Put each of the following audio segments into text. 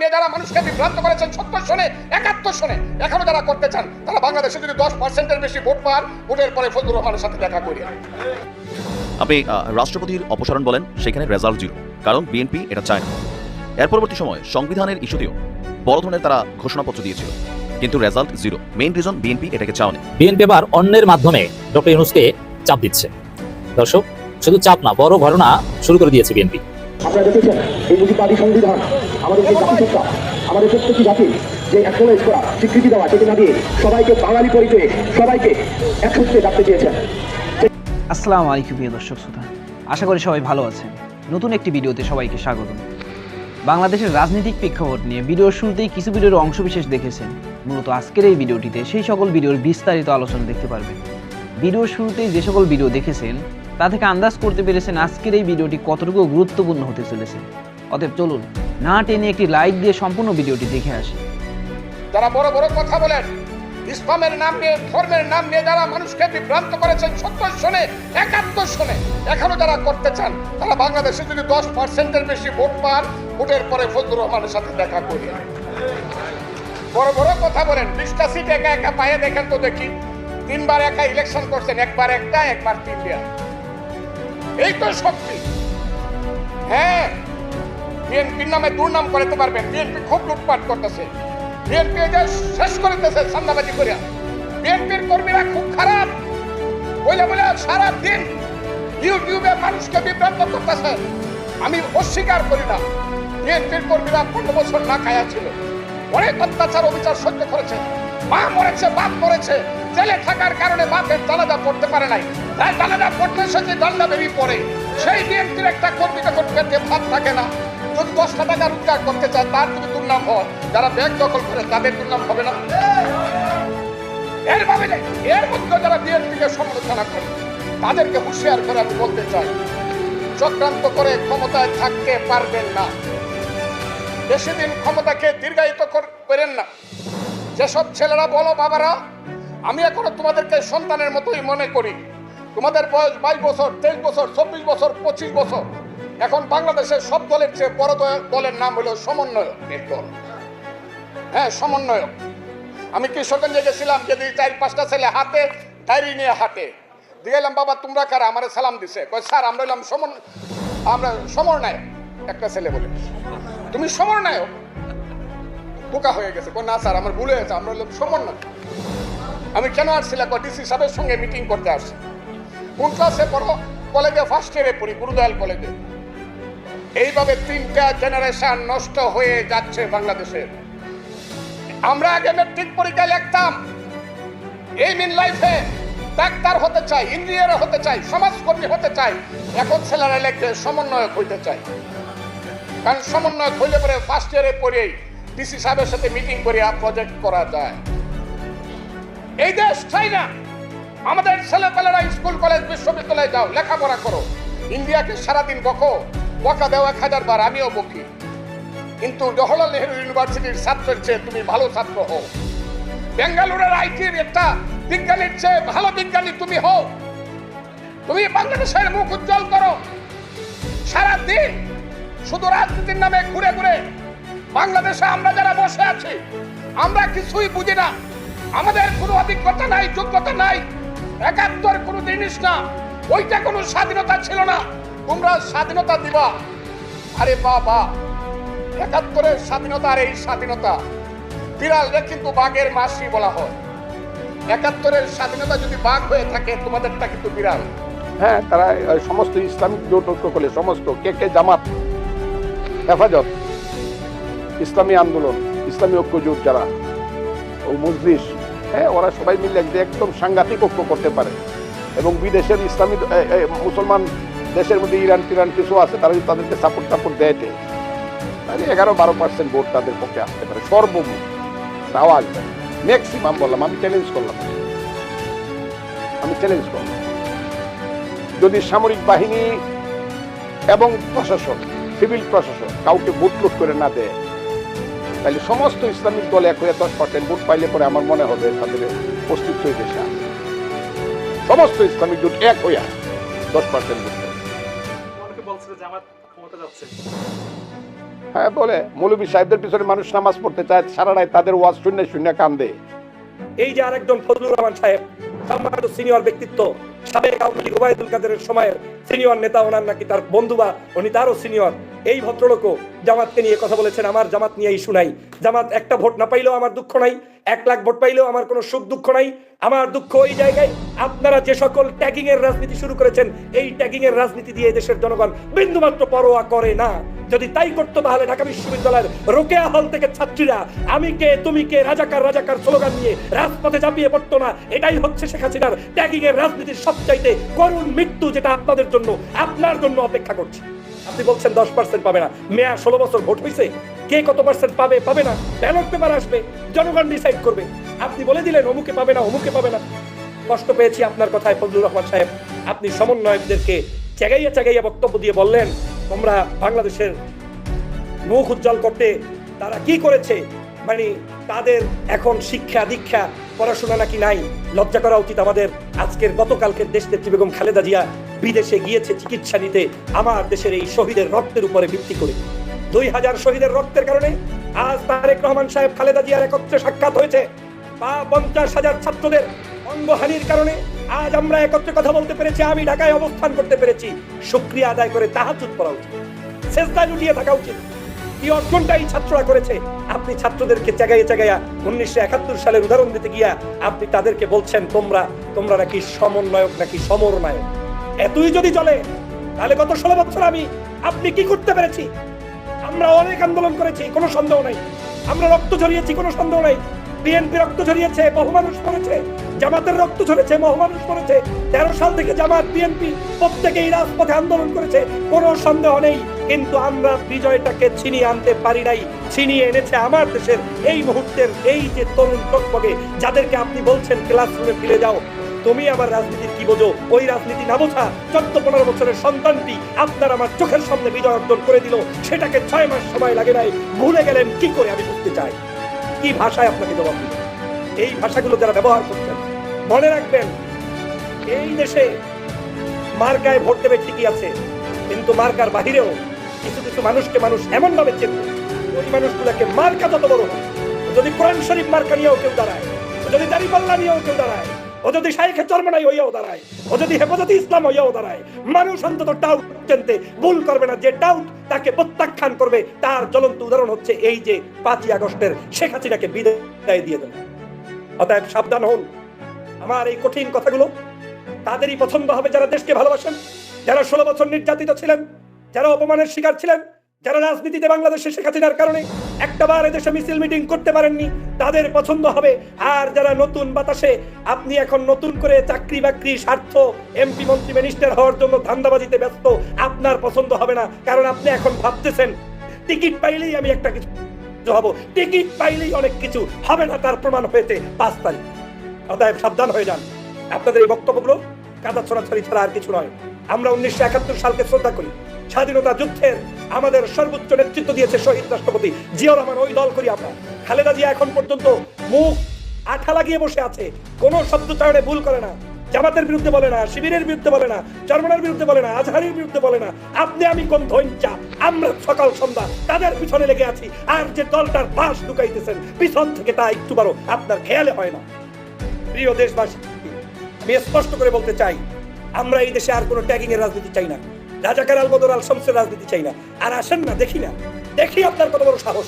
নিয়ে যারা মানুষকে বিভ্রান্ত করেছেন সত্তর সনে একাত্তর সনে এখনও যারা করতে চান তারা বাংলাদেশে যদি দশ পার্সেন্টের বেশি ভোট পান ভোটের পরে ফজলুর রহমানের সাথে দেখা করি আপনি রাষ্ট্রপতির অপসারণ বলেন সেখানে রেজাল্ট জিরো কারণ বিএনপি এটা চায় না। এর পরবর্তী সময় সংবিধানের ইস্যুতেও বড় ধরনের তারা ঘোষণাপত্র দিয়েছিল কিন্তু result zero main reason BNP এটাকে চাওনি। বিএনপি এবার অন্যের মাধ্যমে ডক্টর ইউনুসকে চাপ দিচ্ছে। দর্শক শুধু চাপ না বড় ঘটনা শুরু করে দিয়েছে বিএনপি আপনারা দেখেছেন এই মুজিবাদী সংবিধান আমাদের যে জাতিসত্তা আমাদের প্রত্যেকটি জাতি যে অ্যাকনোলেজ করা স্বীকৃতি দেওয়া, সেটি না দিয়ে সবাইকে বাঙালি পরিচয়ে সবাইকে একসূত্রে ডাকতে চেয়েছেন। আসসালামু আলাইকুম প্রিয় দর্শক শ্রোতা। আশা করি সবাই ভালো আছেন। নতুন একটি ভিডিওতে সবাইকে স্বাগত। বাংলাদেশের রাজনৈতিক প্রেক্ষাপট নিয়ে ভিডিওর শুরুতেই কিছু ভিডিওর অংশবিশেষ দেখেছেন। মূলত আজকের এই ভিডিওটিতে সেই সকল ভিডিওর বিস্তারিত আলোচনা দেখতে পারবেন। ভিডিওর শুরুতেই যে সকল ভিডিও দেখেছেন, তা থেকে আন্দাজ করতে পেরেছেন আজকের এই ভিডিওটি কতটুকু গুরুত্বপূর্ণ হতে চলেছে। অতএব চলুন না টেনে একটি লাইক দিয়ে সম্পূর্ণ ভিডিওটি দেখে আসি। যারা বড় বড় কথা বলেন, ইসলামের নাম নিয়ে, ধর্মের নাম নিয়ে যারা মানুষকে বিভ্রান্ত করেছেন সত্তর সনে, একাত্তর সনে, এখনও যারা করতে চান, তারা বাংলাদেশে যদি দশ পার্সেন্টের বেশি ভোট পান, ভোটের পরে ফজলুর রহমানের সাথে দেখা করি। বড় বড় কথা বলেন, বিশটা সিট একা একা পায়ে দেখেন তো দেখি। তিনবার একা ইলেকশন করছেন, একবার একটা, একবার তিনটা এই তো শক্তি। হ্যাঁ বিএনপির নামে দুর্নাম করাতে পারবেন বিএনপি খুব লুটপাট করতেছে। বিএনপি এটা শেষ করে দিতেছে সান্দাবাজি করে বিএনপির কর্মীরা খুব খারাপ। বলে বলে সারা দিন ইউটিউবে মানুষকে বিভ্রান্ত করতেছে। আমি অস্বীকার করি না। বিএনপির কর্মীরা পনেরো বছর না খায়া ছিল। অনেক অত্যাচার, অবিচার সহ্য করেছে। মা মরেছে, বাপ মরেছে। জেলে থাকার কারণে বাপের জানাজা পড়তে পারে নাই। তাই জানাজা পড়তে এসেছে দণ্ডা বেরিয়ে পড়ে, সেই বিএনপির একটা কর্মী যখন পেটে ভাত থাকে না। যদি দশটা টাকা রোজগার করতে চায়, তার যদি দুর্নাম হয়। যারা ব্যাংক দখল করে, তাদের দুর্নাম হবে না। এর ভাবে নেই। এর মধ্যে যারা বিএনপিকে সমালোচনা করে, তাদেরকে হুঁশিয়ার করে আমি বলতে চাই, চক্রান্ত করে ক্ষমতায় থাকতে পারবেন না। বেশি দিন ক্ষমতাকে দীর্ঘায়িত কর- করেন না। যেসব ছেলেরা বলো, বাবারা, আমি এখনও তোমাদেরকে সন্তানের মতোই মনে করি। তোমাদের বয়স বাইশ বছর, তেইশ বছর, চব্বিশ বছর, পঁচিশ বছর। এখন বাংলাদেশের সব দলের চেয়ে বড় দলের নাম হলো সমন্বয়ক দল। হ্যাঁ সমন্বয়ক। আমি কিশোরগঞ্জে গেছিলাম যদি চার পাঁচটা ছেলে হাতে, ডায়েরি নিয়ে হাতে দিয়ে গেলাম, বাবা, তোমরা কারা? আমার সালাম দিছে। কয়, স্যার, আমরা হলাম সমন আমরা সমরনায়ক। একটা ছেলে বলে, তুমি সমরনায়ক? বোকা হয়ে গেছে। কয়, না, স্যার, আমার ভুলে গেছে আমরা হলাম সমন্বয় আমি কেন আসছিলাম? ডিসি সাহেবের সঙ্গে মিটিং করতে আসছি। কোন ক্লাসে পড়ো? কলেজে ফার্স্ট ইয়ারে পড়ি, গুরুদয়াল কলেজে। এইভাবে তিনটা জেনারেশন নষ্ট হয়ে যাচ্ছে বাংলাদেশের আমরা আগে মেট্রিক পরীক্ষা লিখতাম। এই মিন লাইফে ডাক্তার হতে চাই ইঞ্জিনিয়ার হতে চাই, সমাজকর্মী হতে চাই, এখন ছেলেরা লেখে সমন্বয়ক হইতে চাই কারণ সমন্বয়ক হইলে পরে ফার্স্ট ইয়ারে পড়েই ডিসি সাহেবের সাথে মিটিং করে প্রজেক্ট করা যায়। এই দেশ চাই না। আমাদের ছেলেপেলেরা স্কুল, কলেজ, বিশ্ববিদ্যালয়ে যাও, লেখাপড়া করো। ইন্ডিয়াকে সারাদিন বকো। বকা দেওয়া এক হাজার বার আমিও বকি। কিন্তু জওহরলাল নেহরু ইউনিভার্সিটির ছাত্রের চেয়ে তুমি ভালো ছাত্র হও। বেঙ্গালুরের আইটির একটা বিজ্ঞানীর চেয়ে ভালো বিজ্ঞানী তুমি হও। তুমি বাংলাদেশের মুখ উজ্জ্বল করো। সারা দিন শুধু রাজনীতির নামে ঘুরে ঘুরে বাংলাদেশে আমরা যারা বসে আছি, আমরা কিছুই বুঝি না। আমাদের কোনো অভিজ্ঞতা নাই, যোগ্যতা নাই, একাত্তর কোনো জিনিস না, ওইটা কোনো স্বাধীনতা ছিল না। তোমরা স্বাধীনতা দিবা। আরে বাবা, একাত্তরের স্বাধীনতা আর এই স্বাধীনতা। বিড়ালরে কিন্তু বাঘের মাসি বলা হয়। একাত্তরের স্বাধীনতা যদি বাঘ হয়ে থাকে, তোমাদেরটা কিন্তু বিড়াল। হ্যাঁ তারা সমস্ত ইসলামিক জোট ঐক্য করলে সমস্ত, কে কে জামাত, হেফাজত, ইসলামী আন্দোলন, ইসলামী ঐক্য জোট যারা, ও মজলিস হ্যাঁ ওরা সবাই মিলে একদম সাংঘাতিক ঐক্য করতে পারে। এবং বিদেশের ইসলামী মুসলমান দেশের মধ্যে ইরান টিরান কিছু আছে, তারা যদি তাদেরকে সাপোর্ট টাপোর্ট দেয় তাহলে এগারো বারো পার্সেন্ট ভোট তাদের পক্ষে আসতে পারে, সর্বমোট। তাও আসবে। ম্যাক্সিমাম বললাম, আমি চ্যালেঞ্জ করলাম। আমি চ্যালেঞ্জ করলাম। যদি সামরিক বাহিনী এবং প্রশাসন, সিভিল প্রশাসন কাউকে ভোট লুট করে না দেয়, তাহলে সমস্ত ইসলামিক দল এক হয়ে দশ পার্সেন্ট ভোট পাইলে পরে আমার মনে হবে তাদের অস্তিত্ব দেশে সমস্ত ইসলামিক জোট এক হইয়া দশ পার্সেন্ট ভোট ক্ষমতা যাচ্ছে। হ্যাঁ বলে মৌলবী সাহেবদের পিছনে মানুষ নামাজ পড়তে চায় সারা তাদের ওয়াজ শূন্য শূন্য কান্দে। এই যে আরেকজন ফজলুর রহমান সাহেব সম্মানিত সিনিয়র ব্যক্তিত্ব সাবেক আওয়ামী লীগ ওবায়দুল কাদেরের সময়ের সিনিয়র নেতা ওনার নাকি তার বন্ধু বা উনি তারও সিনিয়র। এই ভদ্রলোকও জামাতকে নিয়ে কথা বলেছেন, আমার জামাত নিয়ে ইস্যু নাই। জামাত একটা ভোট না পাইলেও আমার দুঃখ নাই, এক লাখ ভোট পাইলেও আমার কোনো সুখ দুঃখ নাই। আমার দুঃখ ওই জায়গায় আপনারা যে সকল ট্যাগিং এর রাজনীতি শুরু করেছেন, এই ট্যাগিং এর রাজনীতি দিয়ে দেশের জনগণ বিন্দুমাত্র পরোয়া করে না। যদি তাই করতো তাহলে ঢাকা বিশ্ববিদ্যালয়ের রোকেয়া হল থেকে ছাত্রীরা, আমি কে, তুমি কে, রাজাকার রাজাকার স্লোগান নিয়ে রাজপথে চাপিয়ে পড়তো না। এটাই হচ্ছে শেখ হাসিনার ট্যাগিং এর রাজনীতির সবচাইতে করুণ মৃত্যু, যেটা আপনাদের জন্য আপনার জন্য অপেক্ষা করছে। আপনি বলছেন দশ পার্সেন্ট পাবে না। মেয়া ষোলো বছর ভোট হয়েছে কে কত পার্সেন্ট পাবে পাবে না। ব্যালট পেপার আসবে, জনগণ ডিসাইড করবে। আপনি বলে দিলেন, অমুকে পাবে না, অমুকে পাবে না। কষ্ট পেয়েছি আপনার কথায়, ফজলুর রহমান সাহেব। আপনি সমন্বয়কদেরকে চেগাইয়া চেগাইয়া বক্তব্য দিয়ে বললেন, তোমরা বাংলাদেশের মুখ উজ্জ্বল করতে তারা কি করেছে? মানে তাদের এখন শিক্ষা, দীক্ষা, পড়াশোনা নাকি নাই? লজ্জা করা উচিত আমাদের। আজকের গতকালকের দেশ নেত্রী বেগম খালেদা জিয়া বিদেশে গিয়েছে চিকিৎসা নিতে, আমার দেশের এই শহীদের রক্তের উপরে ভিত্তি করে। দুই হাজার শহীদের রক্তের কারণে আজ তারেক রহমান সাহেব খালেদা জিয়ার একত্রে সাক্ষাৎ হয়েছে। বা পঞ্চাশ হাজার ছাত্রদের অঙ্গহানির কারণে আজ আমরা একত্রে কথা বলতে পেরেছি, আমি ঢাকায় অবস্থান করতে পেরেছি। শুক্রিয়া আদায় করে তাহাজুদ করা উচিত। শেষদায় লুটিয়ে থাকা উচিত। কি অর্জনটা এই ছাত্ররা করেছে। আপনি ছাত্রদেরকে জাগাইয়ে জাগাইয়া উনিশশো একাত্তর সালের উদাহরণ দিতে গিয়া আপনি তাদেরকে বলছেন, তোমরা তোমরা নাকি সমন্বয়ক, নাকি সমরনায়ক এতই যদি চলে তাহলে গত ষোলো বছর আমি, আপনি কি করতে পেরেছি? আমরা অনেক আন্দোলন করেছি, কোনো সন্দেহ নেই। আমরা রক্ত ঝরিয়েছি, কোনো সন্দেহ নেই। বিএনপি রক্ত ঝরিয়েছে, বহু মানুষ মরেছে, জামাতের রক্ত ঝরেছে, বহু মানুষ মরেছে। তেরো সাল থেকে জামাত বিএনপি প্রত্যেকেই রাজপথে আন্দোলন করেছে, কোনো সন্দেহ নেই। কিন্তু আমরা বিজয়টাকে ছিনিয়ে আনতে পারি নাই, ছিনিয়ে এনেছে আমার দেশের এই মুহূর্তের এই যে তরুণ টকবগে, যাদেরকে আপনি বলছেন ক্লাসরুমে ফিরে যাও তুমি আমার রাজনীতির কি বোঝো? ওই রাজনীতি না বোঝা চোদ্দ পনেরো বছরের সন্তানটি আপনার আমার চোখের সামনে বিজয় অর্জন করে দিল। সেটাকে ছয় মাস সময় লাগে নাই। ভুলে গেলেন, কি করে আমি বুঝতে চাই? কি ভাষায় আপনাকে জবাব দিই এই ভাষাগুলো যারা ব্যবহার করছেন, মনে রাখবেন, এই দেশে মার্কায় ভোট দেবে ঠিকই আছে, কিন্তু মার্কার বাহিরেও কিছু কিছু মানুষকে মানুষ এমন ভাবে চেনবে ওই মানুষগুলোকে মার্কা যত বড় যদি কোরআন শরীফ মার্কা নিয়েও কেউ দাঁড়ায়, যদি দাঁড়িপাল্লা নিয়েও কেউ দাঁড়ায় ও যদি শাইখে চর্মনাই হইয়াও দাঁড়ায়। ও যদি হেফাজতে ইসলাম হইয়াও দাঁড়ায়। মানুষ অন্তত ডাউট চিনতে ভুল করবে না। যে ডাউট তাকে প্রত্যাখ্যান করবে, তার জ্বলন্ত উদাহরণ হচ্ছে এই যে পাঁচই আগস্টের শেখ হাসিনাকে বিদায় দিয়ে দেন অতএব সাবধান হন। আমার এই কঠিন কথাগুলো তাদেরই পছন্দ হবে যারা দেশকে ভালোবাসেন, যারা ষোলো বছর নির্যাতিত ছিলেন, যারা অপমানের শিকার ছিলেন যারা রাজনীতিতে বাংলাদেশে শেখ হাসিনার কারণে একটা বার এদেশে মিছিল মিটিং করতে পারেননি, তাদের পছন্দ হবে। আর যারা নতুন বাতাসে, আপনি এখন নতুন করে চাকরি বাকরি, স্বার্থ, এমপি, মন্ত্রী মিনিস্টার হওয়ার জন্য ধান্দাবাজিতে ব্যস্ত, আপনার পছন্দ হবে না। কারণ আপনি এখন ভাবতেছেন, টিকিট পাইলেই আমি একটা কিছু হব। টিকিট পাইলেই অনেক কিছু হবে না, তার প্রমাণ হয়েছে পাঁচ তারিখ। অতএব সাবধান হয়ে যান। আপনাদের এই বক্তব্যগুলো কাদা ছড়াছড়ি ছাড়া আর কিছু নয়। আমরা উনিশশো একাত্তর সালকে শ্রদ্ধা করি। স্বাধীনতা যুদ্ধের আমাদের সর্বোচ্চ নেতৃত্ব দিয়েছে শহীদ রাষ্ট্রপতি জিয়াউর রহমান, ওই দল করি আমরা। খালেদা জিয়া এখন পর্যন্ত মুখ আঠা লাগিয়ে বসে আছে। কোন শব্দচয়নে ভুল করে না। জামাতের বিরুদ্ধে বলে না, শিবিরের বিরুদ্ধে বলে না, চরমনার বিরুদ্ধে বলে না, আজহারির বিরুদ্ধে বলে না। আপনি, আমি কোন ধৈঞ্চা আমরা সকাল সন্ধ্যা তাদের পিছনে লেগে আছি আর যে দলটার বাস ঢুকাইতেছেন, পিছন থেকে তা একটু বারো আপনার খেয়ালে হয় না। প্রিয় দেশবাসী, আমি স্পষ্ট করে বলতে চাই, আমরা এই দেশে আর কোনো ট্যাগিং এর রাজনীতি চাই না। রাজাকার আল বদর আল শমসের রাজনীতি চাই না। আর আসেন না, দেখি না। দেখি আপনার কত বড় সাহস।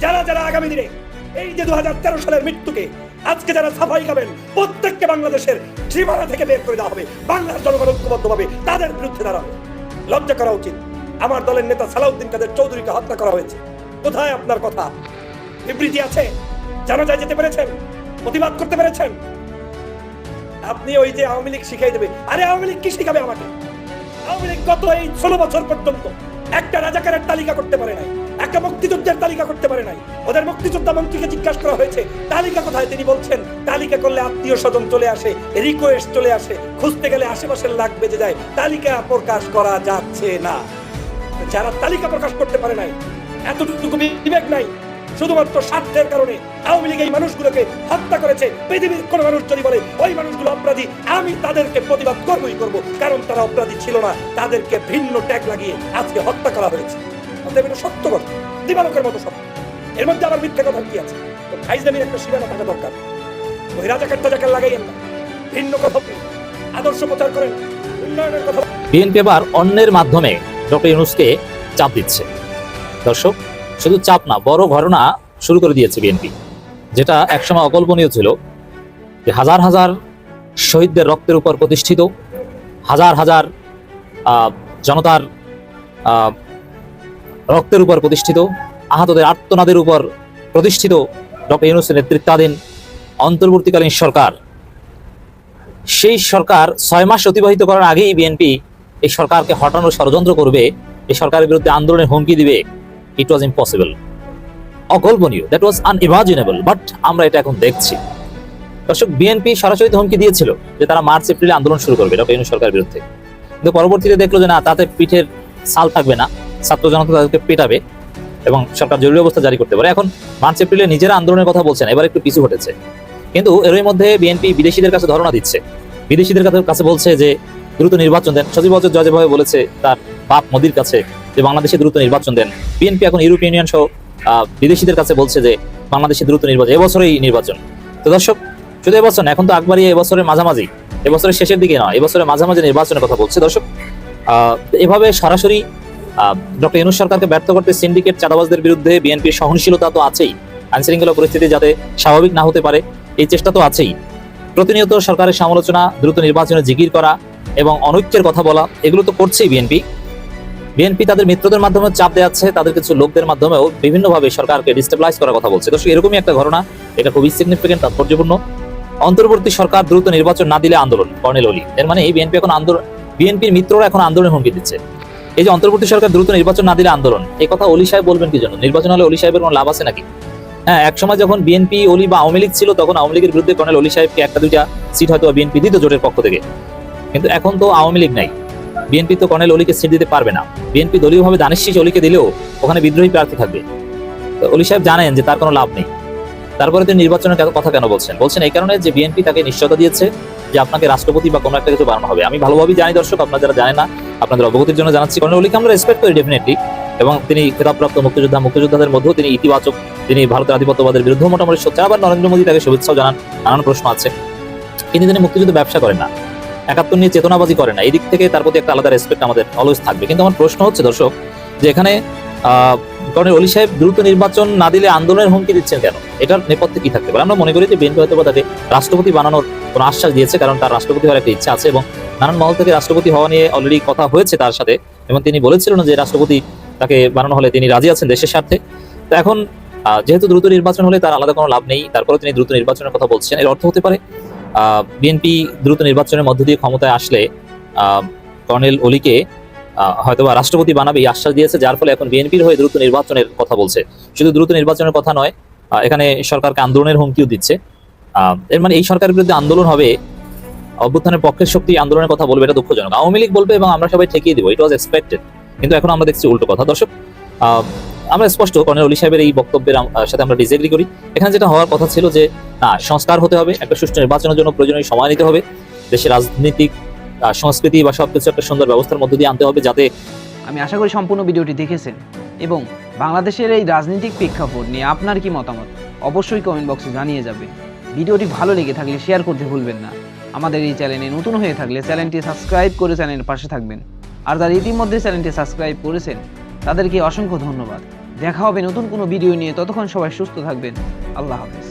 যারা যারা আগামী দিনে এই যে দু হাজার তেরো সালের মৃত্যুকে আজকে যারা সাফাই খাবেন, প্রত্যেককে বাংলাদেশের সীমানা থেকে বের করে দেওয়া হবে। বাংলার জনগণ ঐক্যবদ্ধভাবে তাদের বিরুদ্ধে দাঁড়াবে। লজ্জা করা উচিত। আমার দলের নেতা সালাউদ্দিন কাদের চৌধুরীকে হত্যা করা হয়েছে। কোথায় আপনার কথা? বিবৃতি আছে? জানা যায় যেতে পেরেছেন? প্রতিবাদ করতে পেরেছেন? আপনি ওই যে আওয়ামী লীগ শিখাই দেবে। আরে আওয়ামী লীগ কি শিখাবে আমাকে? গত এই ষোলো বছর পর্যন্ত একটা রাজাকারের তালিকা করতে পারে নাই, একটা মুক্তিযুদ্ধের তালিকা করতে পারে নাই। ওদের মুক্তিযোদ্ধা মন্ত্রীকে জিজ্ঞাসা করা হয়েছে, তালিকা কোথায়? তিনি বলছেন, তালিকা করলে আত্মীয় স্বজন চলে আসে রিকোয়েস্ট চলে আসে, খুঁজতে গেলে আশেপাশের লাগ বেজে যায়, তালিকা প্রকাশ করা যাচ্ছে না। যারা তালিকা প্রকাশ করতে পারে নাই, এতটুকু বিবেক নাই শুধুমাত্র স্বার্থের কারণে আওয়ামী লীগ এই মানুষগুলোকে হত্যা করেছে। পৃথিবীর কোন মানুষ যদি বলে, ওই মানুষগুলো অপরাধী, আমি তাদেরকে প্রতিবাদ করবই করব। কারণ তারা অপরাধী ছিল না। তাদেরকে ভিন্ন ট্যাগ লাগিয়ে আজকে হত্যা করা হয়েছে। সত্য কথা, দিবালকের মতো সব এর মধ্যে আবার মিথ্যে কথা কি আছে? ফাইজলামির একটা সীমানা থাকা দরকার। ওই রাজাকার টাজাকার লাগাইয়েন না ভিন্ন কথা আদর্শ প্রচার করেন, উন্নয়নের কথা বিএনপি এবার অন্যের মাধ্যমে ডক্টর ইউনুসকে চাপ দিচ্ছে। দর্শক শুধু চাপ না, বড় ঘটনা শুরু করে দিয়েছে বিএনপি, যেটা একসময় অকল্পনীয় ছিল যে হাজার হাজার শহীদদের রক্তের উপর প্রতিষ্ঠিত, হাজার হাজার জনতার রক্তের উপর প্রতিষ্ঠিত, আহতদের আর্তনাদের উপর প্রতিষ্ঠিত ডক্টর ইউনুসের নেতৃত্বাধীন অন্তর্বর্তীকালীন সরকার। সেই সরকার ছয় মাস অতিবাহিত করার আগেই বিএনপি এই সরকারকে হটানোর ষড়যন্ত্র করবে, এই সরকারের বিরুদ্ধে আন্দোলনের হুমকি দিবে। ইট ওয়াজ ইম্পসিবল অকল্পনীয় দ্যাট ওয়াজ আনইমাজিনেবল বাট আমরা এটা এখন দেখছি। দর্শক বিএনপি সরাসরি তো হুমকি দিয়েছিল যে তারা মার্চ, এপ্রিলে আন্দোলন শুরু করবে, ডক্টর ইউনূস সরকারের বিরুদ্ধে। কিন্তু পরবর্তীতে দেখল যে না, তাতে পিঠের সাল থাকবে না, ছাত্র জনতা তাদেরকে পেটাবে এবং সরকার জরুরি অবস্থা জারি করতে পারে। এখন মার্চ, এপ্রিলে নিজেরা আন্দোলনের কথা বলছেন, এবার একটু পিছু হটেছে। কিন্তু এরই মধ্যে বিএনপি বিদেশিদের কাছে ধারণা দিচ্ছে। বিদেশিদের কাছে- বলছে যে, দ্রুত নির্বাচন দেন। অজয় জয়ভাবে বলেছে, তার বাপ মোদির কাছে যে বাংলাদেশে দ্রুত নির্বাচন দেন। বিএনপি এখন ইউরোপিয়ান ইউনিয়ন সহ বিদেশিদের কাছে বলছে যে বাংলাদেশে দ্রুত নির্বাচন, এবছরই নির্বাচন। তো দর্শক, শুধু এবছর এখন তো আকবারই এবছরের মাঝামাঝি। এবছরের শেষের দিকে নয়, এবছরের মাঝামাঝি নির্বাচনের কথা বলছে। দর্শক এভাবে সরাসরি ডক্টর ইউনুস সরকারকে ব্যর্থ করতে সিন্ডিকেট চাঁদাবাজদের বিরুদ্ধে বিএনপির সহনশীলতা তো আছেই। আইনশৃঙ্খলা পরিস্থিতি যাতে স্বাভাবিক না হতে পারে, এই চেষ্টা তো আছেই। প্রতিনিয়ত সরকারের সমালোচনা, দ্রুত নির্বাচনে জিকির করা এবং অনৈক্যের কথা বলা, এগুলো তো করছেই বিএনপি। বিএনপি তাদের মিত্রদের মাধ্যমে চাপ দেওয়াচ্ছে তাদের কিছু লোকদের মাধ্যমেও বিভিন্নভাবে সরকারকে ডিস্টেবলাইজ করার কথা বলছে। দর্শক এরকমই একটা ঘটনা, এটা খুবই সিগনিফিকেন্ট তাৎপর্যপূর্ণ। অন্তর্বর্তী সরকার দ্রুত নির্বাচন না দিলে আন্দোলন, কর্নেল অলি। এর মানে এই বিএনপি এখন আন্দোলন, বিএনপির মিত্ররা এখন আন্দোলনের হুমকি দিচ্ছে। এই যে অন্তর্বর্তী সরকার দ্রুত নির্বাচন না দিলে আন্দোলন, এই কথা অলি সাহেব বলবেন কি জন্য নির্বাচন হলে অলি সাহেবের কোনো লাভ আছে নাকি? হ্যাঁ একসময় যখন বিএনপি, অলি বা আওয়ামী লীগ ছিল, তখন আওয়ামী লীগের বিরুদ্ধে কর্নেল অলি সাহেবকে একটা দুইটা সিট হয়তো বিএনপি দিত জোটের পক্ষ থেকে। কিন্তু এখন তো আওয়ামী লীগ নাই। বিএনপি তো কর্নেল অলিকে সিট দিতে পারবে না। বিএনপি দলীয়ভাবে দানিশ শীষ অলিকে দিলেও ওখানে বিদ্রোহী প্রার্থী থাকবে। তো অলি সাহেব জানেন যে তার কোনো লাভ নেই। তারপরে তিনি নির্বাচনের কথা কেন বলছেন? বলছেন এই কারণে যে বিএনপি তাকে নিশ্চয়তা দিয়েছে যে আপনাকে রাষ্ট্রপতি বা কোনো একটা কিছু বানানো হবে। আমি ভালোভাবেই জানি দর্শক, আপনারা যারা জানেন না, আপনাদের অবগতির জন্য জানাচ্ছি। কর্নেল অলিকে আমরা রেসপেক্ট করি ডেফিনেটলি এবং তিনি খেতাবপ্রাপ্ত মুক্তিযোদ্ধা, মুক্তিযোদ্ধাদের মধ্যেও তিনি ইতিবাচক, তিনি ভারতের আধিপত্যবাদের বিরুদ্ধে মোটামুটি সোচ্চার আবার নরেন্দ্র মোদী তাকে শুভেচ্ছাও জানান, নানান প্রশ্ন আছে। কিন্তু তিনি মুক্তিযুদ্ধ ব্যবসা করেন না। একাত্তর নিয়ে চেতনাবাজি করে না। এই দিক থেকে তার প্রতি একটা আলাদা রেসপেক্ট আমাদের অলওয়েজ থাকবে। কিন্তু আমার প্রশ্ন হচ্ছে, দর্শক, যে এখানে কর্নেল অলি সাহেব দ্রুত নির্বাচন না দিলে আন্দোলনের হুমকি দিচ্ছেন কেন? এটার নেপথ্যে কি থাকতে পারে? আমরা মনে করি যে বিএনপি হয়তো তাকে রাষ্ট্রপতি বানানোর কোনো আশ্বাস দিয়েছে, কারণ তার রাষ্ট্রপতি হওয়ার একটা ইচ্ছা আছে এবং নানান মহল থেকে রাষ্ট্রপতি হওয়া নিয়ে অলরেডি কথা হয়েছে তার সাথে এবং তিনি বলেছিলেন যে রাষ্ট্রপতি তাকে বানানো হলে তিনি রাজি আছেন দেশের স্বার্থে। তো এখন যেহেতু দ্রুত নির্বাচন হলে তার আলাদা কোনো লাভ নেই তারপরে তিনি দ্রুত নির্বাচনের কথা বলছেন, এর অর্থ হতে পারে বিএনপি দ্রুত নির্বাচনের মধ্য দিয়ে ক্ষমতায় আসলে কর্নেল অলিকে হয়তোবা রাষ্ট্রপতি বানাবে এই আশ্বাস দিয়েছে, যার ফলে এখন বিএনপির হয়ে দ্রুত নির্বাচনের কথা বলছে। শুধু দ্রুত নির্বাচনের কথা নয় এখানে সরকারকে আন্দোলনের হুমকিও দিচ্ছে। এর মানে এই সরকারের বিরুদ্ধে আন্দোলন হবে, অভ্যুত্থানের পক্ষের শক্তি আন্দোলনের কথা বলবে, এটা দুঃখজনক। আওয়ামী লীগ বলবে এবং আমরা সবাই ঠেকিয়ে দিব ইট ওয়াজ এক্সপেক্টেড কিন্তু এখন আমরা দেখছি উল্টো কথা। দর্শক আমরা স্পষ্ট কর্নেল অলি সাহেবের এই বক্তব্যের সাথে আমরা ডিসএগ্রি করি। এখানে যেটা হওয়ার কথা ছিল যে, না, সংস্কার হতে হবে, একটা সুষ্ঠু নির্বাচনের জন্য প্রয়োজনীয় সময় নিতে হবে। দেশের রাজনৈতিক সংস্কৃতি বা সবকিছু একটা সুন্দর ব্যবস্থার মধ্য দিয়ে আনতে হবে যাতে আমি আশা করি সম্পূর্ণ ভিডিওটি দেখেছেন। এবং বাংলাদেশের এই রাজনৈতিক প্রেক্ষাপট নিয়ে আপনার কি মতামত? অবশ্যই কমেন্ট বক্সে জানিয়ে যাবে। ভিডিওটি ভালো লেগে থাকলে শেয়ার করতে ভুলবেন না। আমাদের এই চ্যানেলে নতুন হয়ে থাকলে চ্যানেলটি সাবস্ক্রাইব করে চ্যানেলের পাশে থাকবেন। আর যারা ইতিমধ্যে চ্যানেলটি সাবস্ক্রাইব করেছেন তাদেরকে অসংখ্য ধন্যবাদ। দেখা হবে নতুন কোনো ভিডিও নিয়ে। ততক্ষণ সবাই সুস্থ থাকবেন। আল্লাহ হাফেজ।